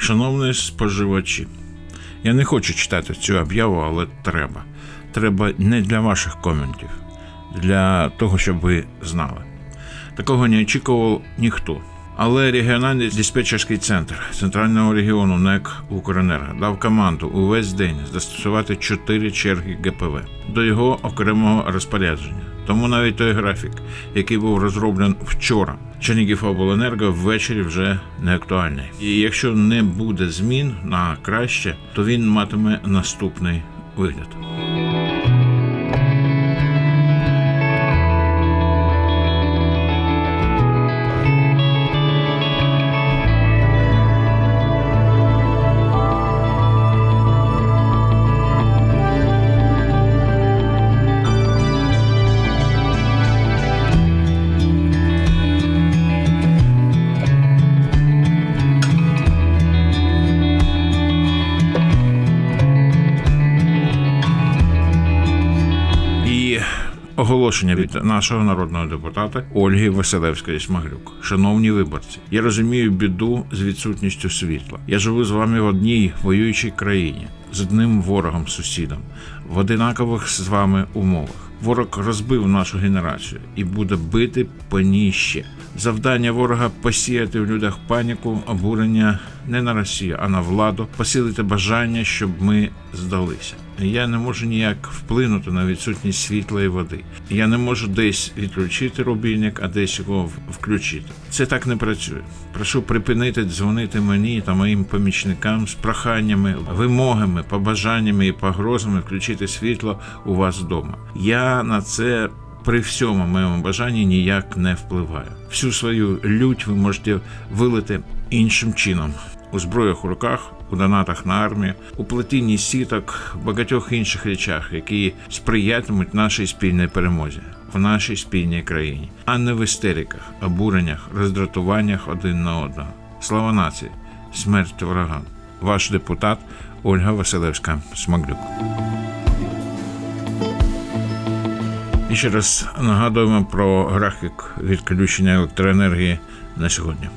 Шановні споживачі, я не хочу читати цю об'яву, але треба. Треба не для ваших коментів, для того, щоб ви знали. Такого не очікував ніхто. Але регіональний диспетчерський центр центрального регіону НЕК Укренерго дав команду увесь день застосувати 4 черги ГПВ до його окремого розпорядження. Тому навіть той графік, який був розроблений вчора, Чернігів обленерго ввечері вже не актуальний. І якщо не буде змін на краще, то він матиме наступний вигляд. Оголошення від нашого народного депутата Ольги Василевської Смаглюк. Шановні виборці, я розумію біду з відсутністю світла. Я живу з вами в одній воюючій країні з одним ворогом сусідом в одинакових з вами умовах. Ворог розбив нашу генерацію і буде бити по ній ще. Завдання ворога посіяти в людях паніку, обурення не на Росію, а на владу, посилити бажання, щоб ми здалися. Я не можу ніяк вплинути на відсутність світла і води. Я не можу десь відключити рубільник, а десь його включити. Це так не працює. Прошу припинити дзвонити мені та моїм помічникам з проханнями, вимогами, побажаннями і погрозами включити світло у вас вдома. Я на це при всьому моєму бажанні ніяк не впливаю. Всю свою лють ви можете вилити іншим чином. У зброях у руках, у донатах на армію, у плетінні сіток, багатьох інших речах, які сприятимуть нашій спільній перемозі в нашій спільній країні, а не в істериках, обуреннях, роздратуваннях один на одного. Слава нації, смерть ворогам. Ваш депутат Ольга Василевська Смаглюк. І ще раз нагадуємо про графік відключення електроенергії на сьогодні.